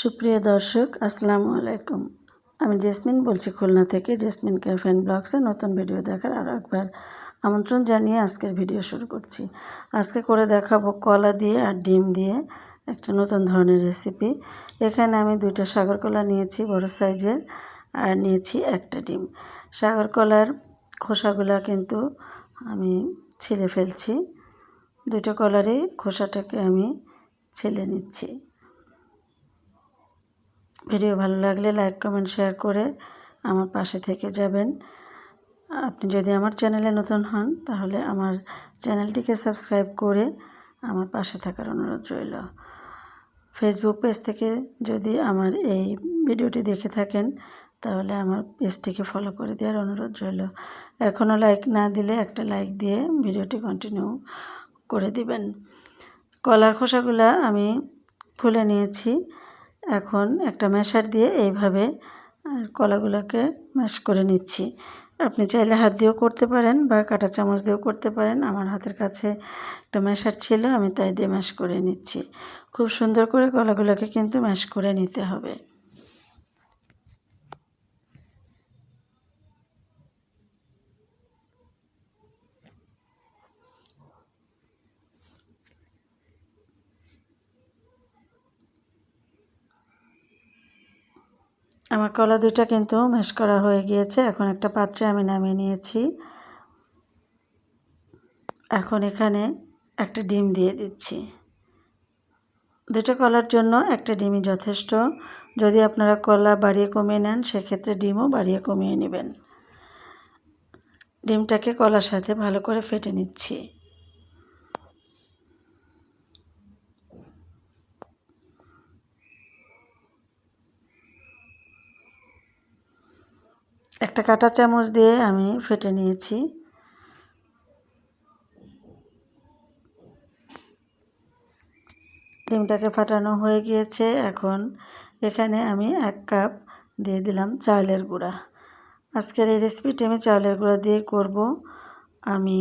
সুপ্রিয় দর্শক, আসসালামু আলাইকুম। আমি জেসমিন বলছি খুলনা থেকে। জেসমিন ক্যাফে অ্যান্ড ব্লগসে নতুন ভিডিও দেখার আরও একবার আমন্ত্রণ জানিয়ে আজকের ভিডিও শুরু করছি। আজকে করে দেখাবো কলা দিয়ে আর ডিম দিয়ে একটা নতুন ধরনের রেসিপি। এখানে আমি দুইটা সাগর কলা নিয়েছি, বড় সাইজের, আর নিয়েছি একটা ডিম। সাগর কলার খোসাগুলা কিন্তু আমি ছিলে ফেলছি। দুটো কলারই খোসাটাকে আমি ছেলে নিচ্ছি। ভিডিও ভালো লাগলে লাইক, কমেন্ট, শেয়ার করে আমার পাশে থেকে যাবেন। আপনি যদি আমার চ্যানেলে নতুন হন, তাহলে আমার চ্যানেলটিকে সাবস্ক্রাইব করে আমার পাশে থাকার অনুরোধ রইল। ফেসবুক পেজ থেকে যদি আমার এই ভিডিওটি দেখে থাকেন, তাহলে আমার পেজটিকে ফলো করে দেওয়ার অনুরোধ রইল। এখনও লাইক না দিলে একটা লাইক দিয়ে ভিডিওটি কন্টিনিউ করে দিবেন। কলার খোসাগুলা আমি ফুলে নিয়েছি। এখন একটা ম্যাশার দিয়ে এইভাবে কলাগুলোকে ম্যাশ করে নিচ্ছি। আপনি চাইলে হাত দিয়েও করতে পারেন বা কাঁটা চামচ দিয়েও করতে পারেন। আমার হাতের কাছে একটা ম্যাশার ছিল, আমি তাই দিয়ে ম্যাশ করে নিচ্ছি। খুব সুন্দর করে কলাগুলোকে কিন্তু ম্যাশ করে নিতে হবে। আমার কলা দুইটা কিন্তু ম্যাশ করা হয়ে গিয়েছে। এখন একটা পাত্রে আমি নামিয়ে নিয়েছি। এখন এখানে একটা ডিম দিয়ে দিচ্ছি। দুটো কলার জন্য একটা ডিমই যথেষ্ট। যদি আপনারা কলা বাড়িয়ে কমিয়ে নেন, সেক্ষেত্রে ডিমও বাড়িয়ে কমিয়ে নেবেন। ডিমটাকে কলার সাথে ভালো করে ফেটে নিচ্ছি। একটা কাঁটা চামচ দিয়ে আমি ফেটে নিয়েছি। ডিমটাকে ফাটানো হয়ে গিয়েছে। এখন এখানে আমি এক কাপ দিয়ে দিলাম চাউলের গুঁড়া। আজকের এই রেসিপিটি আমি চাউলের গুঁড়া দিয়ে করব। আমি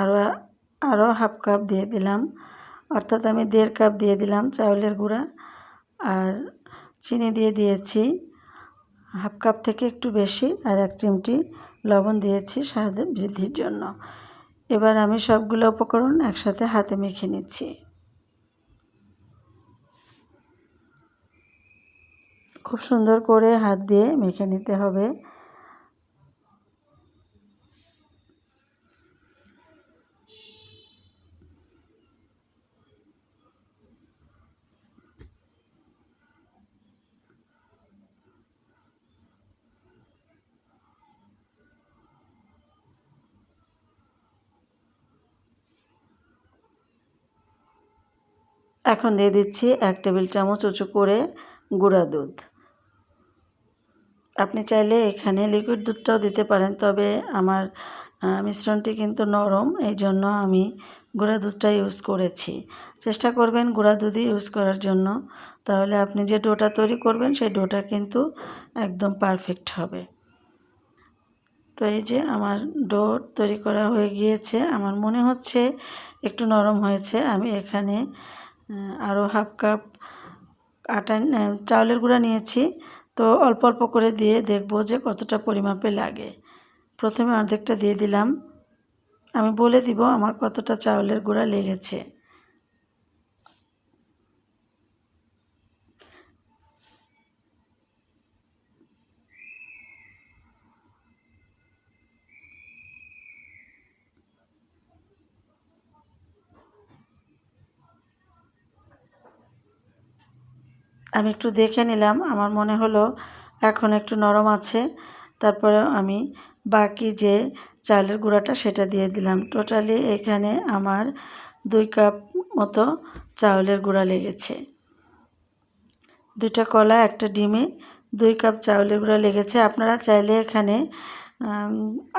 আরও আরও হাফ কাপ দিয়ে দিলাম। অর্থাৎ আমি দেড় কাপ দিয়ে দিলাম চাউলের গুঁড়া। আর চিনি দিয়ে দিয়েছি। হাফ কাপ থেকে একটু বেশি আর এক চিমটি লবণ দিয়েছি স্বাদ বৃদ্ধির জন্য। এবার আমি সবগুলো উপকরণ একসাথে হাতে মেখে নিচ্ছি। খুব সুন্দর করে হাত দিয়ে মেখে নিতে হবে। এখন দিয়ে দিচ্ছি এক টেবিল চামচ উঁচু করে গুঁড়া দুধ। আপনি চাইলে এখানে লিকুইড দুধটাও দিতে পারেন, তবে আমার মিশ্রণটি কিন্তু নরম, এই জন্য আমি গুঁড়া দুধটা ইউজ করেছি। চেষ্টা করবেন গুঁড়া দুধই ইউজ করার জন্য। তাহলে আপনি যে ডোটা তৈরি করবেন, সেই ডোটা কিন্তু একদম পারফেক্ট হবে। তো এই যে আমার ডো তৈরি করা হয়ে গিয়েছে। আমার মনে হচ্ছে একটু নরম হয়েছে। আমি এখানে আরও হাফ কাপ আটা চাউলের গুঁড়া নিয়েছি। তো অল্প অল্প করে দিয়ে দেখব যে কতটা পরিমাপে লাগে। প্রথমে অর্ধেকটা দিয়ে দিলাম। আমি বলে দিব আমার কতটা চাউলের গুঁড়া লেগেছে। আমি একটু দেখে নিলাম। আমার মনে হলো এখন একটু নরম আছে। তারপরে আমি বাকি যে চালের গুঁড়াটা সেটা দিয়ে দিলাম। টোটালি এখানে আমার দুই কাপ মতো চাউলের গুঁড়া লেগেছে। দুইটা কলা, একটা ডিমে দুই কাপ চাউলের গুঁড়া লেগেছে। আপনারা চাইলে এখানে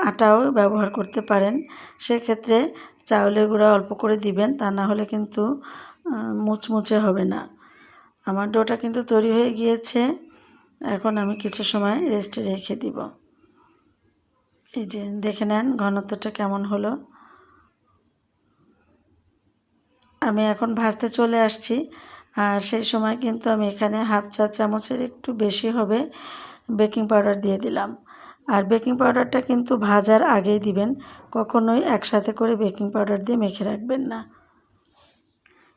আটাও ব্যবহার করতে পারেন। সেক্ষেত্রে চাউলের গুঁড়া অল্প করে দিবেন। তা না হলে কিন্তু মুচমুচে হবে না। আমার ডোটা কিন্তু তৈরি হয়ে গিয়েছে। এখন আমি কিছু সময় রেস্টে রেখে দিব। এই যে দেখে নেন ঘনত্বটা কেমন হলো। আমি এখন ভাজতে চলে আসছি। আর সেই সময় কিন্তু আমি এখানে হাফ চা চামচের একটু বেশি হবে বেকিং পাউডার দিয়ে দিলাম। আর বেকিং পাউডারটা কিন্তু ভাজার আগেই দিবেন। কখনোই একসাথে করে বেকিং পাউডার দিয়ে মেখে রাখবেন না।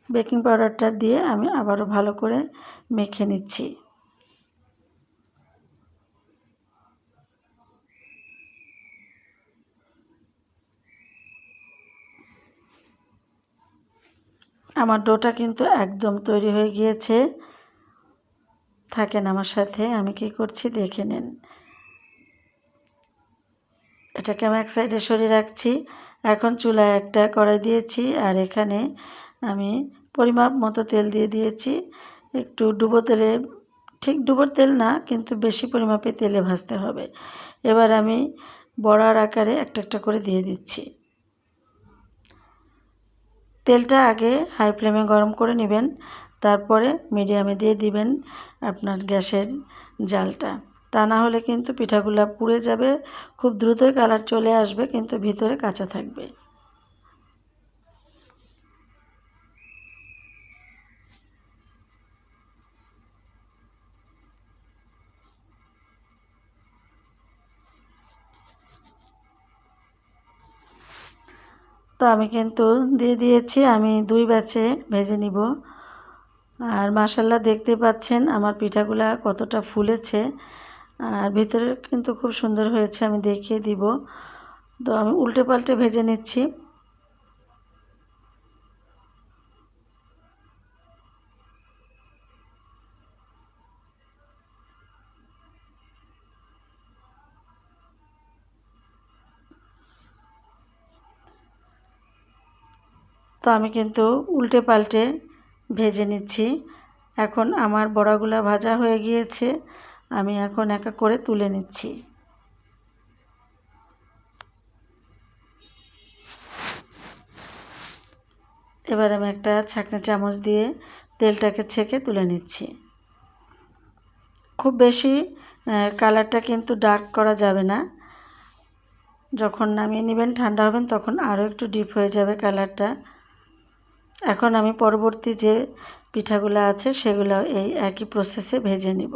বেকিং পাউডারটা দিয়ে আমি আবারও ভালো করে মেখে নিচ্ছি। আমার ডোটা কিন্তু একদম তৈরি হয়ে গিয়েছে। থাকেন আমার সাথে, আমি কি করছি দেখে নেন। এটাকে আমি এক সাইডে সরিয়ে রাখছি। এখন চুলায় একটা কড়াই দিয়েছি আর এখানে আমি পরিমাপ মতো তেল দিয়ে দিয়েছি। একটু ডুবো তেলে, ঠিক ডুবোর তেল না, কিন্তু বেশি পরিমাপে তেলে ভাজতে হবে। এবার আমি বড়ার আকারে একটা একটা করে দিয়ে দিচ্ছি। তেলটা আগে হাই ফ্লেমে গরম করে নেবেন, তারপরে মিডিয়ামে দিয়ে দিবেন আপনার গ্যাসের জালটা। তা না হলে কিন্তু পিঠাগুলো পুড়ে যাবে, খুব দ্রুতই কালার চলে আসবে, কিন্তু ভিতরে কাঁচা থাকবে। তো আমি কিন্তু দিয়ে দিয়েছি, আমি দুই ব্যাচে ভেজে নিব। আর মাসাল্লাহ দেখতে পাচ্ছেন আমার পিঠাগুলা কতটা ফুলেছে। আর ভিতরে কিন্তু খুব সুন্দর হয়েছে, আমি দেখিয়ে দিব। তো আমি উল্টে পাল্টে ভেজে নিচ্ছি। আমি কিন্তু উল্টে পাল্টে ভেজে নিচ্ছি। এখন আমার বড়াগুলা ভাজা হয়ে গিয়েছে, আমি এখন একা করে তুলে নিচ্ছি। এবার আমি একটা ছাকনা চামচ দিয়ে তেলটাকে ছেঁকে তুলে নিচ্ছি। খুব বেশি কালারটা কিন্তু ডার্ক করা যাবে না। যখন নামিয়ে নেবেন, ঠান্ডা হবেন, তখন আরও একটু ডিপ হয়ে যাবে কালারটা। এখন আমি পরবর্তী যে পিঠাগুলো আছে সেগুলো এই একই প্রসেসে ভেজে নিব।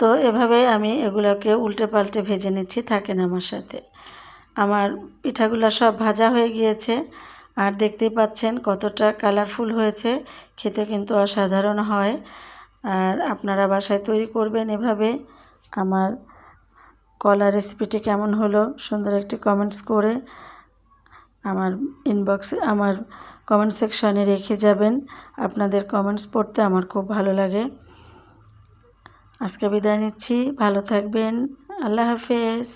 তো এভাবে আমি এগুলোকে উল্টে পাল্টে ভেজে নিচ্ছি, থাকেন আমার সাথে। আমার পিঠাগুলো সব ভাজা হয়ে গিয়েছে আর দেখতেই পাচ্ছেন কতটা কালারফুল হয়েছে, খেতে কিন্তু অসাধারণ হয়। আর আপনারা বাসায় তৈরি করবেন এভাবে। আমার কলা রেসিপিটি কেমন হলো সুন্দর একটি কমেন্টস করে আমার ইনবক্সে আমার কমেন্ট সেকশনে রেখে যাবেন। আপনাদের কমেন্টস পড়তে আমার খুব ভালো লাগে। আজকে বিদায় নিচ্ছি ভালো থাকবেন আল্লাহ হাফেজ।